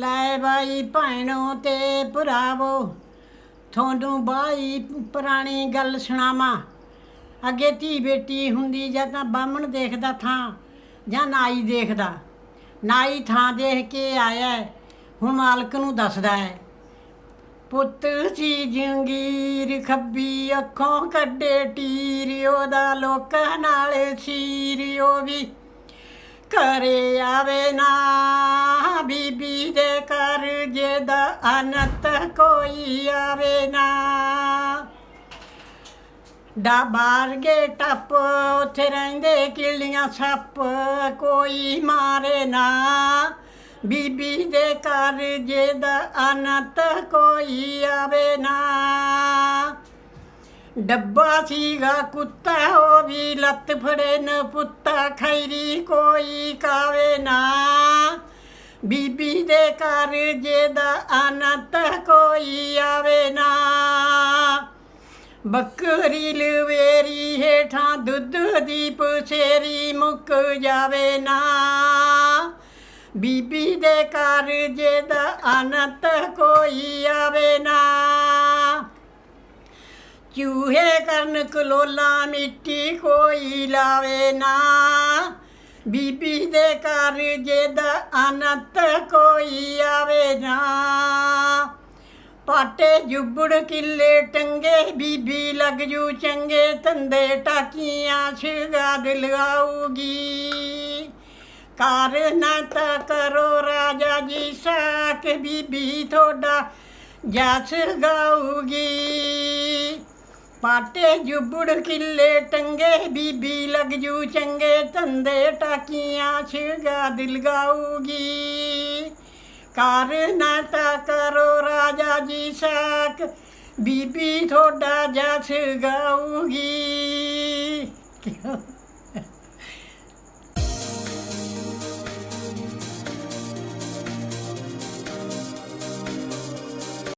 ਲੈ ਬਾਈ ਭੈਣੋ ਤੇ ਭਰਾਵੋ। ਤੁਹਾਨੂੰ ਬਾਈ ਪੁਰਾਣੀ ਗੱਲ ਸੁਣਾਵਾਂ। ਅੱਗੇ ਧੀ ਬੇਟੀ ਹੁੰਦੀ ਜਾਂ ਤਾਂ ਬਾਹਮਣ ਦੇਖਦਾ ਥਾਂ ਜਾਂ ਨਾਈ ਦੇਖਦਾ। ਨਾਈ ਥਾਂ ਦੇਖ ਕੇ ਆਇਆ ਹੈ, ਹੁਣ ਮਾਲਕ ਨੂੰ ਦੱਸਦਾ ਹੈ। ਪੁੱਤ ਸੀ ਜੰਗੀਰ ਖੱਬੀ ਅੱਖੋਂ ਕੱਢੇ ਟੀਰ ਉਹਦਾ ਲੋਕਾਂ ਨਾਲ ਸੀਰ ਉਹ ਵੀ ਕਰੇ ਆਵੇ ਨਾ ਅਨੰਤ ਕੋਈ ਆਵੇ ਨਾ। ਡਾਬਾਰ ਗੇ ਟੱਪ, ਉੱਥੇ ਰਹਿੰਦੇ ਕਿੱਲੀਆਂ ਸੱਪ, ਕੋਈ ਮਾਰੇ ਨਾ। ਬੀਬੀ ਦੇ ਘਰ ਜਿਹਦਾ ਅਨੰਤ ਕੋਈ ਆਵੇ ਨਾ। ਡੱਬਾ ਸੀਗਾ ਕੁੱਤਾ, ਉਹ ਵੀ ਲੱਤ ਫੜੇ ਨ ਪੁੱਤਾ ਖੈਰੀ ਕੋਈ ਕਾਵੇ ਨਾ। ਬੀਬੀ ਦੇ ਘਰ ਦਾ ਅਨੰਤ ਕੋਈ ਆਵੇ ਨਾ। ਬੱਕਰੀ ਲਵੇਰੀ ਹੇਠਾਂ ਦੁੱਧ ਦੀ ਪਸੇਰੀ ਮੁੱਕ ਜਾਵੇ ਨਾ। ਬੀਬੀ ਦੇ ਘਰ ਜਿਹਦਾ ਅਨੰਤ ਕੋਈ ਆਵੇ ਨਾ। ਚੂਹੇ ਕਰਨ ਕਲੋਲਾ ਮਿੱਟੀ ਕੋਈ ਲਾਵੇ ਨਾ। ਬੀਬੀ ਦੇ ਘਰ ਜਿਹਦਾ ਅਨੰਤ ਕੋਈ ਆਵੇ ਨਾ। ਪਾਟੇ ਜੁਬੜ ਕਿੱਲੇ ਟੰਗੇ, ਬੀਬੀ ਲੱਗ ਜੂ ਚੰਗੇ ਤੰਦੇ ਟਾਕੀਆਂ ਛਿਗਾ ਦਿਲਾਊਗੀ ਕਰ ਨਾ ਤਾ ਕਰੋ ਰਾਜਾ ਜੀ ਸਾਕ ਬੀਬੀ ਥੋੜਾ ਜਸ ਗਾਉਗੀ ਪਾਟੇ ਜੁਬੜ ਕਿੱਲੇ ਟੰਗੇ, ਬੀਬੀ ਲੱਗ ਜੂ ਚੰਗੇ ਤੰਦੇ ਟਾਕੀਆਂ ਛਿਗਾ ਦਿਲਗਾਊਗੀ ਕਰ ਨਾ ਤਾ ਕਰੋ ਰਾਜਾ ਜੀ ਸਾਕ ਬੀਬੀ ਥੋੜਾ ਜਸ ਗਾਊਗੀ